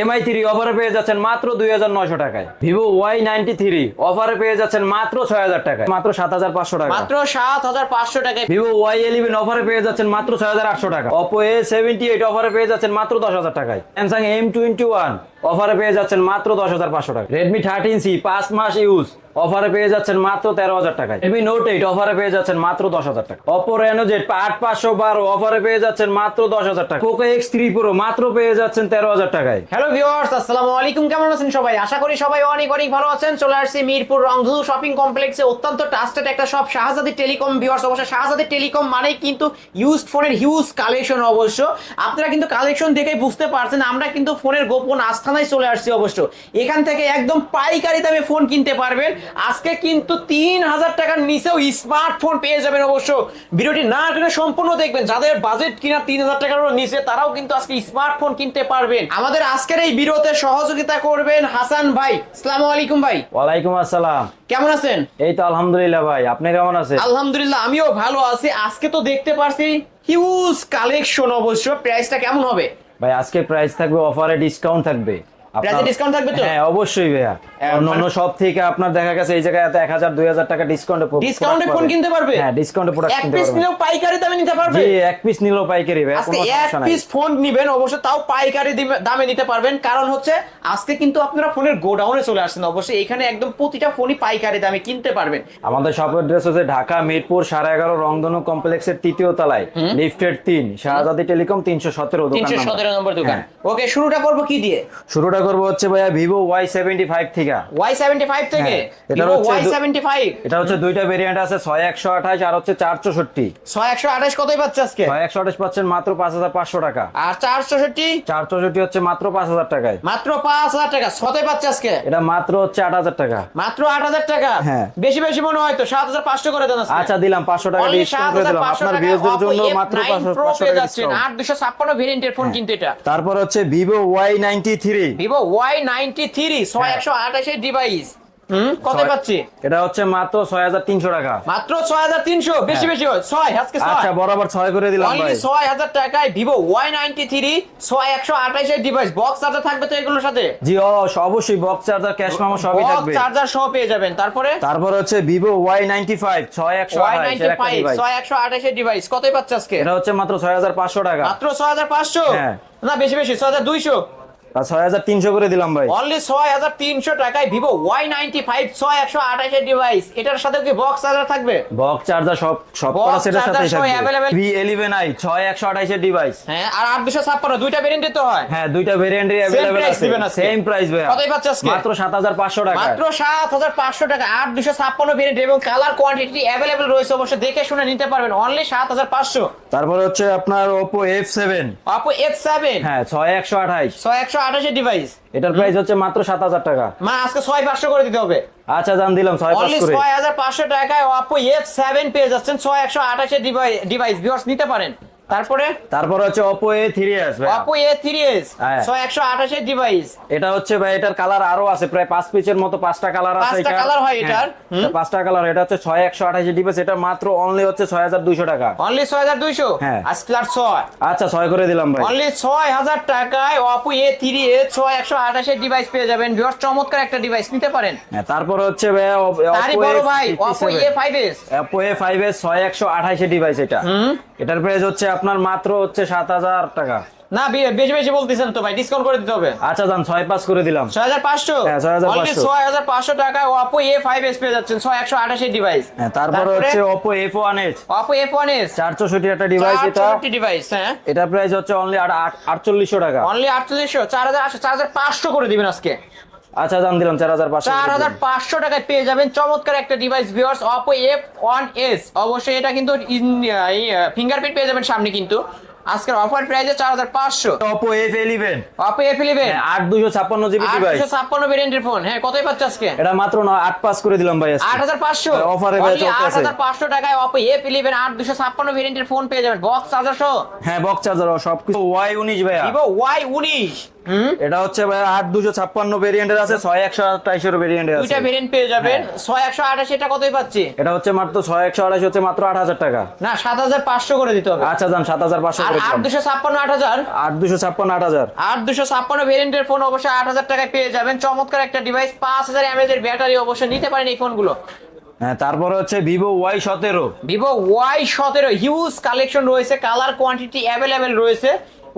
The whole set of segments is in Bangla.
এমআই থ্রি অফারে পেয়ে যাচ্ছেন মাত্র দুই হাজার নয়শো টাকায়। ভিভো ওয়াই নাইনটি থ্রি অফারে পেয়ে যাচ্ছেন মাত্র ছয় হাজার টাকায়। মাত্র সাত হাজার পাঁচশো টাকা। মাত্র সাত হাজার পাঁচশো টাকায় ভিভো ওয়াই ইলেভেন অফারে পেয়ে যাচ্ছেন মাত্র ছয় হাজার আটশো টাকা। অপো এ সেভেন্টি এইট অফারে পেয়ে যাচ্ছেন মাত্র দশ হাজার টাকায়। স্যামসাং এম টোয়েন্টি ওয়ান অফারে পেয়ে যাচ্ছেন মাত্র দশ হাজার পাঁচশো টাকা। রেডমি থার্টিন সি পাঁচ মাস ইউজ অফারে পেয়ে যাচ্ছেন মাত্র তেরো হাজার টাকায়। রেডমি নোট এইট অফারে পেয়ে যাচ্ছেন মাত্র দশ হাজার টাকা। অপো রেনো জেড আট পাঁচশো বারো, অফারে পেয়ে যাচ্ছেন মাত্র দশ হাজার টাকা। পোকো এক্স থ্রি প্রো মাত্র পেয়ে যাচ্ছেন তেরো হাজার টাকায়। হ্যালো ভিউয়ার্স আসসালামু আলাইকুম, কেমন আছেন সবাই? আশা করি সবাই অনেক অনেক ভালো আছেন। চলে আসছি মিরপুর রংধনু শপিং কমপ্লেক্সে অত্যন্ত ট্রাস্টেড একটা শপ শাহজাদি টেলিকম ভিউয়ার্স অবশ্য শাহজাদি টেলিকম মানেই কিন্তু ইউজড ফোনের হিউজ কালেকশন অবশ্য। আপনারা কিন্তু কালেকশন দেখে বুঝতে পারছেন, আমরা কিন্তু ফোনের গোপন আস্থানায় চলে আসছি অবশ্য। এখান থেকে একদম পাইকারি দামে ফোন কিনতে পারবেন। আজকে কিন্তু তিন হাজার টাকার নিচেও স্মার্টফোন পেয়ে যাবেন অবশ্য। ভিডিওটি না টেনে সম্পূর্ণ দেখবেন। যাদের বাজেট কিনা তিন হাজার টাকার নিচে তারাও কিন্তু আজকে স্মার্টফোন কিনতে পারবেন। আমাদের আজকের এই ভিডিওতে সহযোগিতা করবেন হাসান ভাই। আসসালামু আলাইকুম ভাই। ওয়ালাইকুম আসসালাম। কেমন আছেন? এই তো আলহামদুলিল্লাহ ভাই। আপনি কেমন আছেন? আলহামদুলিল্লাহ আমিও ভালো আছি। আজকে তো দেখতে পারছি হিউজ কালেকশন অবশ্য। প্রাইসটা কেমন হবে? ভাই আজকে প্রাইস থাকবে অফারে ডিসকাউন্ট থাকবে। প্রাইসে ডিসকাউন্ট থাকবে তো? হ্যাঁ অবশ্যই ভাইয়া। অন্য অন্য সব থেকে আপনার দেখা গেছে এই জায়গায় এক হাজার দুই টাকা ডিসকাউন্টে ডিসকাউন্টে ফোন কিনতে পারবে? হ্যাঁ ডিসকাউন্টে প্রোডাক্ট এক পিস নিলেও পাইকারি দামে নিতে পারবে? জি এক পিস নিলেও পাইকারি ভাই কোনো এক পিস ফোন নিবেন অবশ্য তাও পাইকারি দামে নিতে পারবেন। কারণ হচ্ছে আজকে কিন্তু আপনারা ফোনের গোডাউনে চলে আসছেন। অবশ্যই এখানে একদম প্রতিটা ফোনই পাইকারি দামে কিনতে পারবেন। আমাদের শপ অ্যাড্রেস হচ্ছে ঢাকা মিরপুর সাড়ে এগারো রংধনু কমপ্লেক্সের তৃতীয় তলায়। লিফটেড তিন শাহজাদি টেলিকম তিনশো সতেরো তিনশো সতেরো নম্বর দোকান। হ্যাঁ। ওকে শুরুটা করব কি দিয়ে? শুরুটা করব হচ্ছে ভাইয়া ভিভো ওয়াই সেভেন্টি ফাইভ থেকে। ওয়াই সেভেন্টি ফাইভ থেকে? হ্যাঁ, এটার হচ্ছে ওয়াই সেভেন্টি ফাইভ? এটা হচ্ছে দুইটা ভেরিয়েন্ট আছে ছয় একশো আঠাশ আর হচ্ছে চার চৌষট্টি ছয় একশো আঠাশ কতই পাচ্ছে আজকে? ছয় একশো আঠাশ পাচ্ছেন মাত্র পাঁচ হাজার পাঁচশো টাকা। আর চার চৌষট্টি চার চৌষট্টি হচ্ছে মাত্র পাঁচ হাজার টাকায়। মাত্র পাঁচ হাজার টাকা ছতই পাচ্ছে আজকে? এটা মাত্র হচ্ছে আট হাজার টাকা। মাত্র আট হাজার টাকা? হ্যাঁ। বেশি বেশি মনে হয় তো সাত হাজার পাঁচশো করে দেন। আচ্ছা দিলাম পাঁচশো টাকা ডিসকাউন্ট করে দিলাম। আপনার ভিউজদের জন্য মাত্র পাঁচশো টাকা। আট দুশো ছাপ্পান্ন ভেরিয়েন্টের ফোন কিন্তু এটা। তারপর হচ্ছে Vivo Y ninety three. Vivo Y ninety three ছয়। একশো আঠাশের ডিভাইস হুম? কত পাচ্ছি? এটা হচ্ছে মাত্র ছয় হাজার তিনশো টাকা। মাত্র ছয় হাজার তিনশো? বেশি বেশি ছয় আজকে আচ্ছা বরাবর ছয় করে দিলাম ছয় হাজার টাকায় ভিভো ওয়াই নাইনটি থ্রি ছয় একশো আঠাশের ডিভাইস বক্স চার্জার থাকবে তো এগুলোর সাথে? জি অবশ্যই বক্স চার্জার ক্যাশ মামা সবই থাকবে। চার্জার সহ পেয়ে যাবেন। তারপরে? তারপর হচ্ছে ভিভো ওয়াই নাইনটি ফাইভ ছয় একশো ছয় একশো আঠাশের ডিভাইস কতই পাচ্ছে আজকে? এটা হচ্ছে মাত্র ছয় হাজার পাঁচশো টাকা। মাত্র ছয় হাজার পাঁচশো? হ্যাঁ। না বেশি বেশি ছয় হাজার দুইশো। আর ছয় হাজার তিনশো করে দিলাম ভাই। অনলি ছয় হাজার তিনশো টাকায় ছয় একশো আঠাশের ডিভাইস এটার সাথে কি বক্স চার্জার থাকবে? বক্স চার্জার সব সব করা সেটার সাথেই থাকবে। available। ভি ইলেভেন আই ছয় একশো আঠাইশের ডিভাইস হ্যাঁ আর আট দুশো ছাপ্পান্ন দুইটা ভেরিয়েন্টে তো হয়। হ্যাঁ দুইটা ভেরিয়েন্টে অ্যাভেলেবেল price আছে। সেম প্রাইস ভাই কতই পাচ্ছে আজকে? মাত্র সাত হাজার পাঁচশো টাকা। মাত্র সাত হাজার পাঁচশো টাকা আট দুশো ছাপ্পান্ন ভেরিয়েন্ট এবং কালার কোয়ান্টিটি অ্যাভেলেবেল রয়েছে অবশ্যই। দেখে শুনে নিতে পারবেন। অনলি সাত হাজার পাঁচশো। তারপর হচ্ছে আপনার সেভেন অপো এফ সেভেন হ্যাঁ ছয় একশো আঠাইশ ছয় একশো আঠাশের ডিভাইস এটার প্রাইস হচ্ছে মাত্র সাত হাজার টাকা। মা আজকে ছয় পাঁচশো করে দিতে হবে। আচ্ছা জান দিলাম ছয় হাজার পাঁচশো টাকায় অপো এফ সেভেন পেয়ে যাচ্ছেন ছয় একশো আঠাশের ডিভাইস ভিউয়ার্স নিতে পারেন। তারপরে? তারপর হচ্ছে Oppo A three S Oppo A three S হ্যাঁ। ছয় একশো আঠাশের ডিভাইস এটা হচ্ছে ভাই এটার কালার আরও আছে প্রায় পাঁচ পিসের মতো পাঁচটা কালার আছে পাঁচটা এটা colour হয় এটার। হ্যাঁ, পাঁচটা কালার এটা হচ্ছে ছয় একশো আঠাশি ডিভাইস এটা মাত্র অনলি হচ্ছে ছয় হাজার দুইশো টাকা। অনলি ছয় হাজার দুইশো? হ্যাঁ। আজ প্লাস আচ্ছা ছয় করে দিলাম ভাই। অনলি ছয় হাজার টাকায় অপো এ থ্রি এ ছয় একশো আঠাশের ডিভাইস পেয়ে যাবেন। ভিউয়ার্স চমৎকার একটা ডিভাইস নিতে পারেন। হ্যাঁ, তারপর হচ্ছে ভাই বড় ভাই Oppo A five S Oppo A five S ছয় একশো আঠাশি ডিভাইস এটা। এটার প্রাইস হচ্ছে আপনার মাত্র হচ্ছে সাত হাজার টাকা। না বেশি বেশি বলতেছেন তো ভাই ডিসকাউন্ট করে দিতে হবে। আচ্ছা যান ছয় পাঁচ করে দিলাম। ছয় হাজার পাঁচশো? হ্যাঁ, 6500 ছয় হাজার পাঁচশো টাকায় অপো এ ফাইভ এস পেয়ে যাচ্ছেন ছয় একশো আঠাশের ডিভাইস হ্যাঁ তারপর হচ্ছে Oppo F one S Oppo F one S চার চৌষট্টি একটা ডিভাইস এটা। ডিভাইস হ্যাঁ। এটার প্রাইস হচ্ছে অনলি আটচল্লিশশো টাকা। অনলি আটচল্লিশশো চার হাজার চার হাজার পাঁচশো করে দিবেন আজকে। আচ্ছা জান দিলাম চার হাজার পাঁচশো চার হাজার পাঁচশো টাকায় পেয়ে যাবেন চমৎকার একটা device viewers Oppo F one S অবশ্যই এটা কিন্তু ফিঙ্গারপ্রিন্ট পেয়ে যাবেন সামনে কিন্তু। আজকের অফার প্রাইসে চার হাজার পাঁচশো। Oppo F eleven Oppo F eleven আট দুশো ছাপ্পান্ন জিবি ডিভাইস আটশো ছাপ্পান্ন ভেরিয়েন্টের ফোন হ্যাঁ কতই পাচ্ছে আজকে? এটা মাত্র নয় আট পাস করে দিলাম ভাই আজকে। আট হাজার পাঁচশো। ভাই আট হাজার পাঁচশো টাকায় অপো এফ ইলেভেন আট দুশো ছাপ্পান্ন ভেরিয়েন্টের ফোন পেয়ে যাবেন। বক্স চার্জার সহ হ্যাঁ বক্স চার্জার সব কিছু ওয়াই উনিশ ভাইয়া। ভিভো ওয়াই উনিশ। এটা হচ্ছে আট দুশো ছাপ্পান্ন ভেরিয়েন্টের আছে ছয় একশো আঠাইশের ভেরিয়েন্টের আছে। দুইটা ভেরিয়েন্ট পেয়ে যাবেন। ছয় একশো আঠাশ এটা কতই পাচ্ছি? এটা হচ্ছে মাত্র ছয় একশো আঠাইশ হচ্ছে মাত্র আট হাজার টাকা। না সাত হাজার পাঁচশো করে দিতে হবে। আচ্ছা যান সাত হাজার পাঁচশো করে আট দুশো ছাপ্পান্ন আট হাজার? আট দুশো ছাপ্পান্ন আট হাজার। আট দুশো ছাপ্পান্ন ভেরিয়েন্টের ফোন অবশ্যই আট হাজার টাকায় পেয়ে যাবেন। চমৎকার একটা ডিভাইস পাঁচ হাজার এমএজ এর ব্যাটারি অবশ্যই নিতে পারেন এই ফোনগুলো হ্যাঁ তারপরে হচ্ছে ভিভো ওয়াই সতেরো। ভিভো ওয়াই সতেরো হিউজ কালেকশন রয়েছে কালার কোয়ান্টিটি অ্যাভেলেবেল রয়েছে।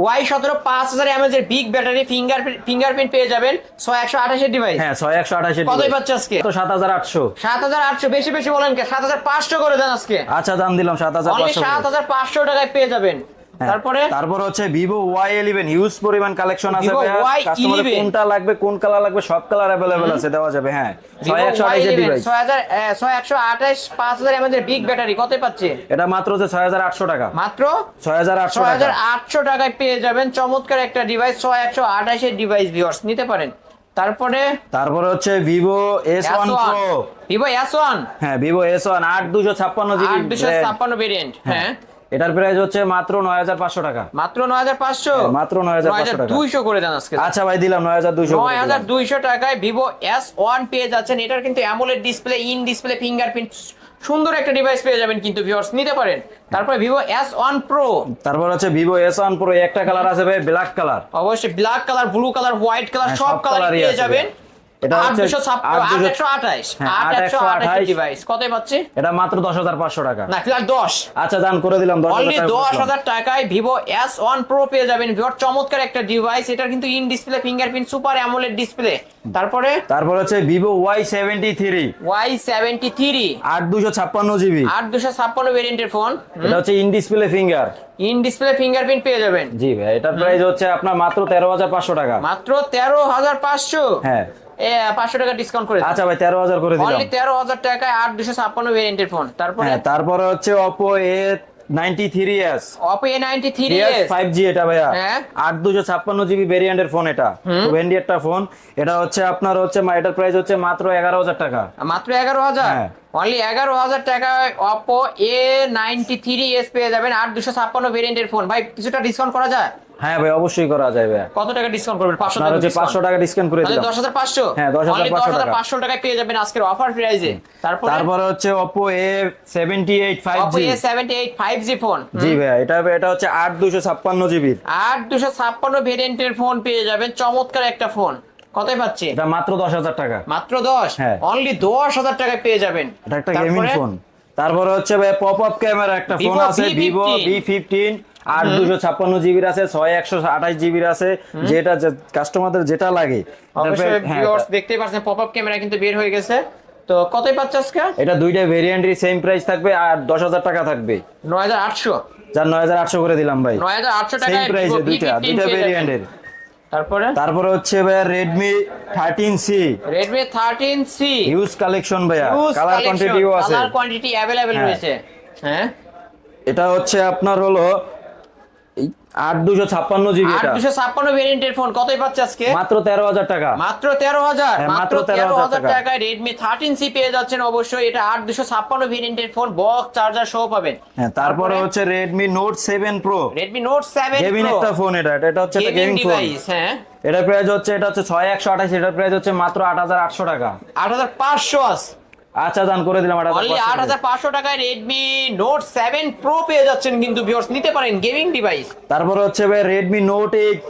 ওয়াই সতেরো পাঁচ হাজার এমএজ এর বিগ ব্যাটারি ফিঙ্গার ফিঙ্গারপ্রিন্ট পেয়ে যাবেন। ছয় একশো আঠাশের ডিভাইস হ্যাঁ ছয় একশো আঠাশের কতই পাচ্ছে আজকে? তো সাত হাজার আটশো। সাত হাজার আটশো বেশি বেশি বলেন কে? সাত হাজার পাঁচশো করে দেন আজকে। আচ্ছা দাম দিলাম সাত হাজার সাত হাজার পাঁচশো টাকায় পেয়ে যাবেন। তারপরে? তারপর হচ্ছে ভিভো ওয়াই ইলেভেন হিউজ পরিমাণ কালেকশন আছে 11 কোনটা লাগবে কোন কালার লাগবে সব কালার অ্যাভেলেবেল আছে দেওয়া যাবে হ্যাঁ। ছয় Vivo একশো আঠাইশের Y11 ডিভাইস ছয় হাজার এ, ছয় একশো আঠাশ পাঁচ হাজার বিগ ব্যাটারি কত পাচ্ছে? এটা মাত্র ছয় আটশো টাকা। মাত্র? ছয় হাজার আটশো ছয় টাকা। হাজার আটশো টাকায় পেয়ে যাবেন চমৎকার একটা ডিভাইস ছয় একশো আঠাশের ডিভাইস ভিউয়ার্স নিতে পারেন। তারপরে? তারপরে হচ্ছে Vivo S one pro Vivo S one হ্যাঁ ভিভো এস ওয়ান আট দুশো ছাপ্পান্ন জিবি আট দুশো ছাপ্পান্ন ভেরিয়েন্ট হ্যাঁ। এটার প্রাইস হচ্ছে মাত্র নয় হাজার পাঁচশো টাকা। মাত্র নয় হাজার পাঁচশো? হ্যাঁ, মাত্র 9,500 টাকা। দুইশো করে দেন আজকে। আচ্ছা ভাই দিলাম নয় হাজার দুইশো নয় হাজার দুইশো টাকায় ভিভো এস ওয়ান পেয়ে যাচ্ছেন। এটার কিন্তু AMOLED display in display fingerprint সুন্দর একটা ডিভাইস পেয়ে যাবেন কিন্তু ভিউয়ার্স নিতে পারেন। তারপরে ভিভো এস ওয়ান প্রো তারপর হচ্ছে ভিভো এস ওয়ান প্রো একটা কালার আছে ভাই ব্ল্যাক কালার অবশ্যই black colour blue colour white colour সব কালার পেয়ে যাবেন। এটা হচ্ছে দুশো ছাপ্পান্ন আট আট দুশো- একশো আঠাশ হ্যাঁ, আট আট একশো একশো আঠাশ আঠাশ। ডিভাইস কত পাচ্ছে? এটা মাত্র দশ হাজার পাঁচশো টাকা। না ফিলার দশ। আচ্ছা দান করে দিলাম দশ অনলি হাজার দশ টাকা হাজার টাকায় ভিভো এস ওয়ান পেয়ে যাবেন। ভিভোর চমৎকার একটা ডিভাইস এটা কিন্তু in display fingerprint super AMOLED display তারপরে? হচ্ছে ভেরিয়েন্টের ফোন এটা হচ্ছে in display finger in display fingerprint পেয়ে যাবেন। জি ভাই এটার প্রাইস হচ্ছে আপনার মাত্র তেরো হাজার পাঁচশো টাকা। মাত্র তেরো হাজার পাঁচশো। হ্যাঁ। এ পাঁচশো টাকা ডিসকাউন্ট করে আচ্ছা ভাই তেরো হাজার করে দিলাম। তেরো হাজার টাকায় আট দুশো ছাপ্পান্ন ভেরিয়েন্টের ফোন তারপরে হ্যাঁ তারপরে হচ্ছে অপো এ এটা ভাইয়া। হ্যাঁ। ভেরিয়েন্টের ফোন এটা। খুব হ্যান্ডি একটা ফোন এটা হচ্ছে আপনার হচ্ছে এটার প্রাইস হচ্ছে মাত্র এগারো হাজার টাকা। মাত্র এগারো হাজার? হ্যাঁ। অনলি এগারো হাজার টাকায় Oppo A ninety three S পেয়ে যাবেন আট দুশো ছাপ্পান্ন ভেরিয়েন্টের ফোন ভাই কিছুটা ডিসকাউন্ট করা যায়? হ্যাঁ ভাই অবশ্যই করা যায় ভাই কত টাকা ডিসকাউন্ট করবেন? পাঁচশো আপনার হচ্ছে পাঁচশো টাকা ডিসকাউন্ট করে দিলাম। দশ হাজার পাঁচশো? হ্যাঁ, 10,500 টাকা। পেয়ে যাবেন আজকের অফার প্রাইজে তারপরে? তারপরে হচ্ছে Oppo A seventy eight five Oppo G seventy eight five G phone জি ভাইয়া এটা এটা হচ্ছে আট দুশো ছাপ্পান্ন জিবির আট দুশো ছাপ্পান্ন ভেরিয়েন্টের ফোন পেয়ে যাবেন। চমৎকার একটা ফোন কতই পাচ্ছে? এটা মাত্র দশ হাজার টাকা। মাত্র দশ? হ্যাঁ। অনলি দশ হাজার টাকায় পেয়ে যাবেন। এটা একটা গেমিং ফোন তারপরে হচ্ছে ভাই পপ আপ ক্যামেরা একটা ফোন আছে ভিভো ভি ফিফটিন আট দুশো ছাপ্পান্ন জিবির আছে ছয় একশো আঠাশ জিবির আছে যেটা কাস্টমারদের যেটা লাগে। হ্যাঁ, দেখতেই পাচ্ছেন পপ আপ ক্যামেরা কিন্তু বের হয়ে গেছে। তো কতই পাচ্ছে আজকে? এটা দুইটা ভেরিয়েন্টের সেম প্রাইস থাকবে আর দশ হাজার টাকা থাকবে। নয় হাজার আটশো। যার নয় হাজার আটশো করে দিলাম ভাই। নয় হাজার আটশো সেম টাকায় প্রাইসে দুইটা V15 দুইটা ভেরিয়েন্টের তারপরে? তারপরে হচ্ছে ভাইয়া C Redmi thirteen C huge collection ভাইয়া। কালার কোয়ান্টিটিও আছে। কালার কোয়ান্টিটি হ্যাঁ। রয়েছে। হ্যাঁ। এটা হচ্ছে আপনার হলো এই আট দুশো ছাপ্পান্ন জিবি আট এটা দুশো ছাপ্পান্ন ভেরিয়েন্টের ফোন কতই পাচ্ছে আজকে? মাত্র তেরো হাজার টাকা। মাত্র তেরো হাজার। হ্যাঁ, মাত্র মাত্র তেরো 13,000 হাজার টাকা। টাকায় থার্টিন সি পেয়ে যাচ্ছেন অবশ্যই। এটা আট দুশো ছাপ্পান্ন ভেরিয়েন্টের ফোন বক্স চার্জার সহ পাবেন। হ্যাঁ তারপরে হচ্ছে Redmi Note seven pro Redmi Note seven gaming একটা ফোন এটা। এটা- হচ্ছে একটা গেমিং ফোন হ্যাঁ। এটার প্রাইস হচ্ছে এটা হচ্ছে ছয় একশো আঠাশ এটার প্রাইস হচ্ছে মাত্র আট হাজার আটশো টাকা। আট হাজার পাঁচশো আছে আচ্ছা দান করে দিলাম অনলি আট হাজার পাঁচশো টাকায় রেডমি নোট সেভেন প্রো পেয়ে যাচ্ছেন কিন্তু ভিউয়ার্স নিতে পারেন গেমিং ডিভাইস তারপরে হচ্ছে ভাই Redmi Note eight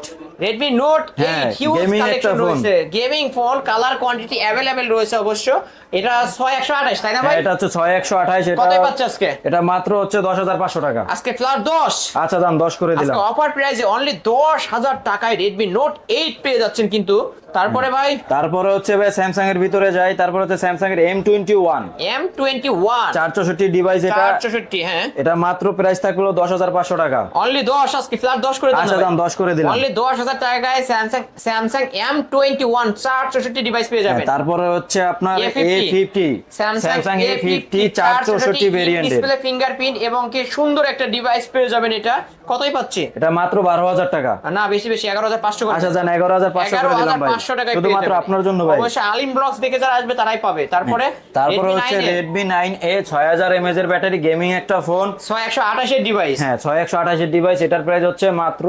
Redmi Note হ্যাঁ, হিউজ একটা। রয়েছে। Gaming phone colour quantity available রয়েছে অবশ্য। এটা ছয় একশো আঠাশ তাই না ভাই? এটা হচ্ছে ছয় একশো আঠাশ এটা কতই পাচ্ছে আজকে? এটা মাত্র হচ্ছে দশ হাজার পাঁচশো টাকা। আজকে ফ্লার দশ। আচ্ছা দাম দশ করে দিলাম। আজকে অফার প্রাইসে অনলি দশ হাজার টাকায় রেডমি নোট এইট পেয়ে যাচ্ছেন কিন্তু তারপরে ভাই? তারপরে হচ্ছে ভাই স্যামসাং এর ভিতরে যাই তারপরে হচ্ছে স্যামসাং এর M twenty one M twenty one চার চৌষট্টি ডিভাইস এটা। চার চৌষট্টি হ্যাঁ। এটা মাত্র প্রাইস থাকল দশ হাজার পাঁচশো টাকা। অনলি দশ আজকে ফ্লার দশ করে দিলাম আচ্ছা দাম দশ করে দিলাম। অনলি দশ হাজার টাকায় Samsung Samsung M twenty one চার চৌষট্টি ডিভাইস পেয়ে হ্যাঁ, যাবেন তারপরে হচ্ছে আপনার A A50 fifty Samsung Samsung A A fifty চার চৌষট্টি ভেরিয়েন্টের ডিসপ্লে ফিঙ্গারপ্রিন্ট এবং কি সুন্দর একটা ডিভাইস পেয়ে যাবেন এটা। কতই পাচ্ছি? এটা মাত্র বারো হাজার টাকা। না বেশি বেশি এগারো হাজার পাঁচশো আচ্ছা জান এগারো হাজার পাঁচশো করে দিলাম ভাই। টাকায় পেয়ে শুধুমাত্র যাবেন। আপনার জন্য ভাই। হ্যাঁ, অবশ্যই আলিম ব্লগস দেখে যারা আসবে তারাই পাবে। তারপরে তারপরে হচ্ছে রেডমি নাইন এ ছয় হাজার এমএজ এর ব্যাটারি গেমিং একটা ফোন ছয় একশো আঠাশের ডিভাইস হ্যাঁ ছয় একশো আঠাশের ডিভাইস এটার প্রাইস হচ্ছে মাত্র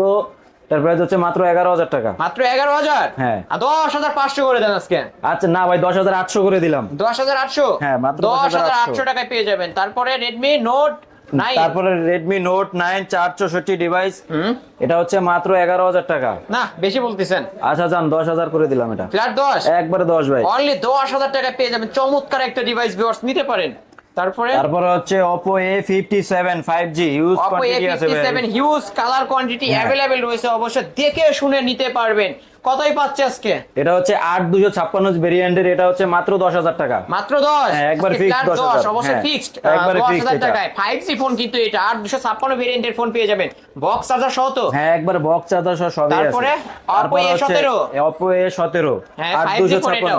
এটার প্রাইস হচ্ছে মাত্র এগারো হাজার টাকা। মাত্র এগারো হাজার? হ্যাঁ। আর দশ হাজার পাঁচশো করে দেন আজকে। আচ্ছা না ভাই দশ হাজার আটশো করে দিলাম। দশ হাজার আটশো? হ্যাঁ, মাত্র দশ হাজার 10,800 আটশো। টাকায় পেয়ে যাবেন। তারপরে রেডমি নোট নাইন তারপরে রেডমি নোট নাইন চার চৌষট্টি ডিভাইস এটা হচ্ছে মাত্র এগারো হাজার টাকা। না বেশি বলতেছেন। আচ্ছা যান দশ হাজার করে দিলাম এটা। ফ্ল্যাট দশ? একবারে দশ ভাই। অনলি দশ হাজার টাকায় পেয়ে যাবেন। চমৎকার একটা ডিভাইস ভিউয়ার্স নিতে পারেন। তারপরে? তারপরে হচ্ছে Oppo A57 5G use Oppo quantity আছে ভাই। A57 huge colour quantity. Available রয়েছে। অবশ্যই দেখে শুনে নিতে পারবেন। কতই পাচ্ছে আজকে? এটা হচ্ছে আট দুশো ছাপ্পান্ন ভেরিয়েন্টের এটা হচ্ছে মাত্র দশ হাজার টাকা। মাত্র দশ? হ্যাঁ, একবার flat 10,000 অবশ্যই ফিক্সড একবারে এটা। টাকায়। ফাইভ জি ফোন কিন্তু এটা আট দুশো ছাপ্পান্ন ভেরিয়েন্টের ফোন পেয়ে যাবেন। বক্স চার্জার সহ তো? হ্যাঁ একবার বক্স চার্জার সহ সবই আছে। তারপরে Oppo তারপরে হচ্ছে A17 Oppo A17 হ্যাঁ, 5G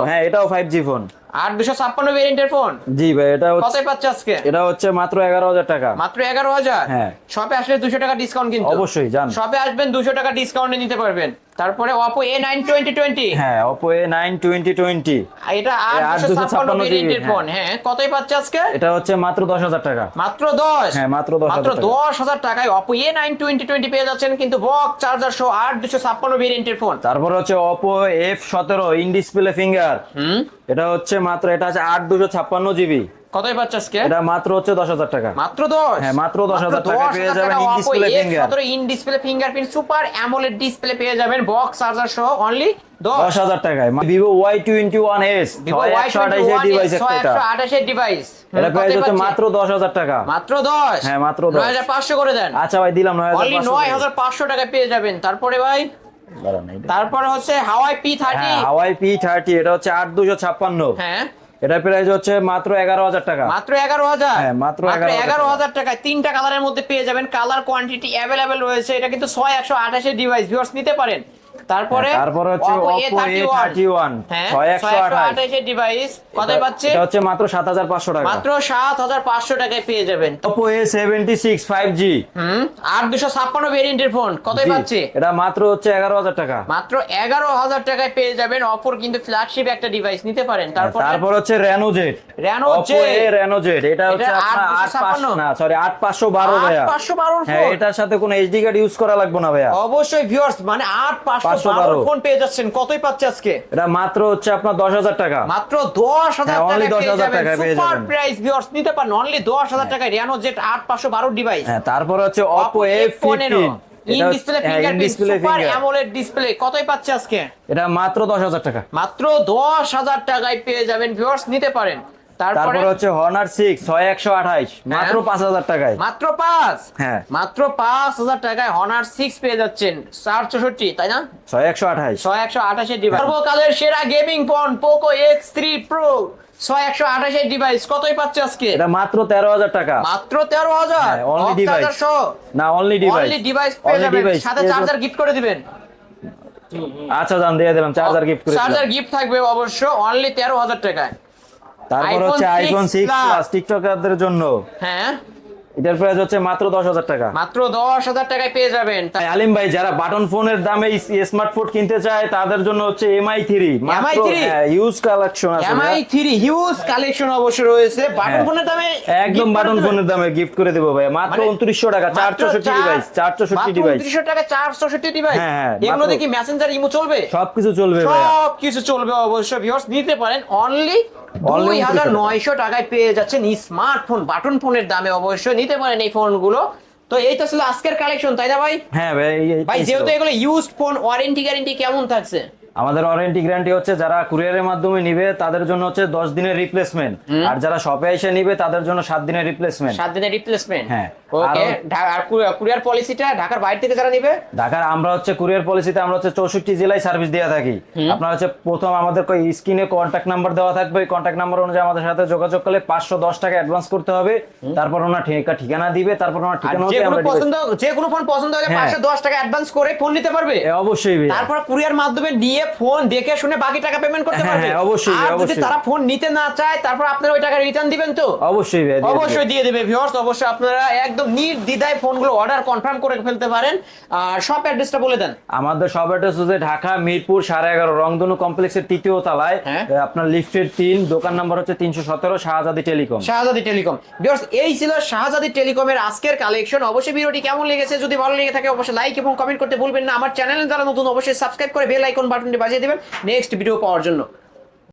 হ্যাঁ এটাও 5G ফোন আট দুশো ছাপ্পান্ন ভেরিয়েন্টের ফোন জি ভাই এটা হচ্ছে পাচ্ছে আজকে? এটা হচ্ছে মাত্র এগারো হাজার টাকা। মাত্র এগারো হাজার? হ্যাঁ। শপে আসলে দুশো টাকা ডিসকাউন্ট কিন্তু। অবশ্যই, যান। শপে আসবেন দুশো টাকা ডিসকাউন্টে নিতে পারবেন। তারপরে নাইন টোয়েন্টি টোয়েন্টি হ্যাঁ Oppo A9 2020 এটা এ আট দুশো ছাপ্পান্ন 856 ভেরিয়েন্টের। ফোন হ্যাঁ। কতই পাচ্ছে আজকে? এটা হচ্ছে মাত্র দশ হাজার টাকা। মাত্র দশ? হ্যাঁ, মাত্র 10,000 মাত্র টাকা। দশ হাজার টাকায় Oppo A nine twenty twenty পেয়ে যাচ্ছেন কিন্তু বক চার্জার সহ আট দুশো ছাপ্পান্ন ভেরিয়েন্টের ফোন তারপর হচ্ছে Oppo F17 in display finger হুম। এটা হচ্ছে মাত্র এটা আছে আট দুশো ছাপ্পান্ন জিবি কতই পাচ্ছে আজকে? এটা মাত্র হচ্ছে দশ হাজার টাকা। মাত্র দশ? হ্যাঁ, মাত্র 10,000 টাকায় পেয়ে যাবেন in display finger। In display fingerprint super AMOLED display পেয়ে যাবেন বক্স চার্জার সহ অনলি দশ। দশ হাজার টাকায়। Vivo Y twenty one S Vivo ছয় ওয়াই একশো আঠাইশের ডিভাইস একটা আঠাশের ডিভাইস এটা প্রাইস হচ্ছে মাত্র দশ হাজার টাকা। মাত্র দশ? হ্যাঁ, মাত্র 10 নয় হাজার পাঁচশো করে দেন। আচ্ছা ভাই দিলাম অনলি নয় হাজার পাঁচশো টাকা পেয়ে যাবেন। তারপরে ভাই তারপরে হচ্ছে Huawei P thirty Huawei P thirty এটা হচ্ছে আট দুশো ছাপ্পান্ন। হ্যাঁ। এটা প্রাইস হচ্ছে মাত্র এগারো হাজার টাকা। মাত্র এগারো হাজার? হ্যাঁ, মাত্র এগারো 11,000 হাজার টাকায় তিনটা কালারের মধ্যে পেয়ে যাবেন। কালার কোয়ান্টিটি অ্যাভেলেবেল রয়েছে। এটা কিন্তু ছয় একশো আঠাশের ডিভাইস ভিউয়ার্স নিতে পারেন। তারপরে হ্যাঁ, তারপরে হচ্ছে Oppo A31 628 হ্যাঁ, এর ডিভাইস কত পাচ্ছে? এটা হচ্ছে মাত্র 7500 টাকা। মাত্র 7500 টাকায় পেয়ে যাবেন। Oppo A76 5G হুম 8256 ভেরিয়েন্টের ফোন কত পাচ্ছে? এটা মাত্র হচ্ছে 11000 টাকা। মাত্র 11000 টাকায় পেয়ে যাবেন Oppo কিন্তু ফ্ল্যাগশিপ একটা ডিভাইস নিতে পারেন। হ্যাঁ, তারপরে তারপর হচ্ছে Reno Z Reno Z Oppo A Reno Z এটা হচ্ছে আপনার 8500 না সরি 8512 ভাইয়া। 8512 ফোন হ্যাঁ এটার সাথে কোনো এইচডি কার্ড ইউজ করা লাগবে না ভাইয়া। অবশ্যই ভিউয়ার্স মানে 8512 সাতশো এটা মাত্র দশ হাজার টাকা। মাত্র দশ হাজার টাকায় আট পাঁচশো বারো ডিভাইস তারপর হচ্ছে ডিসপ্লে কতই পাচ্ছে আজকে? এটা মাত্র 10000 টাকা। মাত্র 10000 টাকায় পেয়ে যাবেন। ভিওয়ার্স নিতে পারেন। তারপরে? হচ্ছে হনার সিক্স ছয় একশো আঠাইশ। মাত্র পাঁচ হাজার টাকায়। মাত্র পাঁচ? হ্যাঁ। মাত্র পাঁচ হাজার টাকায় হনার সিক্স পেয়ে যাচ্ছেন চার চৌষট্টি তাই না? ছয় একশো আঠাইশ। ছয় একশো আঠাশের ডিভাইস সর্বকালের সেরা gaming phone Poco X three pro ছয় একশো আঠাশের ডিভাইস কতই পাচ্ছে আজকে? এটা মাত্র তেরো হাজার টাকা। মাত্র তেরো হাজার? হ্যাঁ, only device। না অনলি ডিভাইস অনলি ডিভাইস পেয়ে যাবেন। সাথে চার্জার গিফট করে দিবেন। আচ্ছা জান দিয়ে দিলাম। চার্জার গিফট করে চার্জার গিফট থাকবে অবশ্য অনলি তেরো হাজার টাকায়। তারপর হচ্ছে আইফোন সিক্স প্লাস টিকটকারদের জন্য। হ্যাঁ। এটার প্রাইস হচ্ছে মাত্র দশ হাজার টাকা। মাত্র দশ হাজার টাকায় পেয়ে যাবেন। তাই আলিম ভাই যারা বাটন ফোনের দামে স্মার্টফোন কিনতে চায় তাদের জন্য হচ্ছে MI three MI3? Huge collection আছে এমআই থ্রি হিউজ কালেকশন অবশ্য রয়েছে। বাটন হ্যাঁ। ফোনের দামে একদম বাটন ফোনের দামে গিফট করে দেবো ভাই মাত্র মানে উনত্রিশশো টাকা চার চৌষট্টি চার- ডিভাইস চার চৌষট্টি ডিভাইস 2900 টাকা 464 ডিভাইস হ্যাঁ, হ্যাঁ, এগুলো দেখি মেসেঞ্জার ইমো চলবে? সবকিছু চলবে ভাইয়া। সব কিছু চলবে অবশ্য ভিউয়ার্স নিতে পারেন অনলি দুই হাজার নয়শো টাকায় পেয়ে যাচ্ছেন স্মার্টফোন বাটন ফোনের দামে অবশ্যই নিতে পারেন এই ফোনগুলো তো এই তো ছিল আজকের কালেকশন তাই না ভাই? হ্যাঁ ভাই ভাই যেহেতু এগুলো ইউজড ফোন ওয়ারেন্টি গ্যারেন্টি কেমন থাকছে? আমাদের ওয়ারেন্টি গ্যারান্টি হচ্ছে যারা কুরিয়ারের মাধ্যমে নিবে তাদের জন্য হচ্ছে দশ দিনের রিপ্লেসমেন্ট আর যারা শপে এসে নিবে তাদের জন্য সাত দিনের রিপ্লেসমেন্ট সাত দিনের রিপ্লেসমেন্ট হ্যাঁ। ওকে আর কুরিয়ার পলিসিটা ঢাকার বাইরে থেকে যারা নিবে? ঢাকার আমরা হচ্ছে কুরিয়ার পলিসিতে আমরা হচ্ছে চৌষট্টি জেলায় সার্ভিস দিয়ে থাকি। আপনার হচ্ছে প্রথম আমাদের স্ক্রিনে কন্ট্যাক্ট নাম্বার দেওয়া থাকবে। ওই কন্ট্যাক্ট নাম্বার অনুযায়ী আমাদের সাথে যোগাযোগ করলে পাঁচশো দশ টাকা অ্যাডভান্স করতে হবে। তারপর ওনার ঠিকা- ঠিকানা দিবে তারপর ওনার ঠিকানা যে কোনো পছন্দ যে কোনো ফোন পছন্দ হলে হ্যাঁ। পাঁচশো দশ টাকা অ্যাডভান্স করে ফোন নিতে পারবে? অবশ্যই। তারপর কুরিয়ার মাধ্যমে নিয়ে ফোন দেখে শুনে বাকি টাকা পেমেন্ট করতে হ্যাঁ, পারবে। হ্যাঁ, অবশ্যই, যদি তারা ফোন নিতে না চায় তারপর আপনারা ওই টাকা রিটার্ন দিবেন তো? অবশ্যই। অবশ্যই দিয়ে দেবে ভিউয়ার্স অবশ্যই আপনারা একদম নির্দ্বিধায় ফোনগুলো অর্ডার কনফার্ম করে ফেলতে পারেন। আর শপ অ্যাড্রেসটা বলে দেন। আমাদের সব অ্যাড্রেস হচ্ছে ঢাকা মিরপুর সাড়ে এগারো রংধনু কমপ্লেক্সের তৃতীয় তলায়। হ্যাঁ। আপনার লিফটের তিন দোকান নাম্বার হচ্ছে তিনশো সতেরো শাহজাদি টেলিকম। শাহজাদি টেলিকম। ভিউয়ার্স এই ছিল শাহজাদি টেলিকমের আজকের কালেকশন অবশ্যই ভিডিওটি কেমন লেগেছে যদি ভালো লেগে থাকে অবশ্যই লাইক এবং কমেন্ট করতে ভুলবেন না। আমার চ্যানেলে যারা নতুন অবশ্যই সাবস্ক্রাইব করে বেল আইকন বাটনটি বাজিয়ে দেবেন। নেক্সট ভিডিও পাওয়ার জন্য।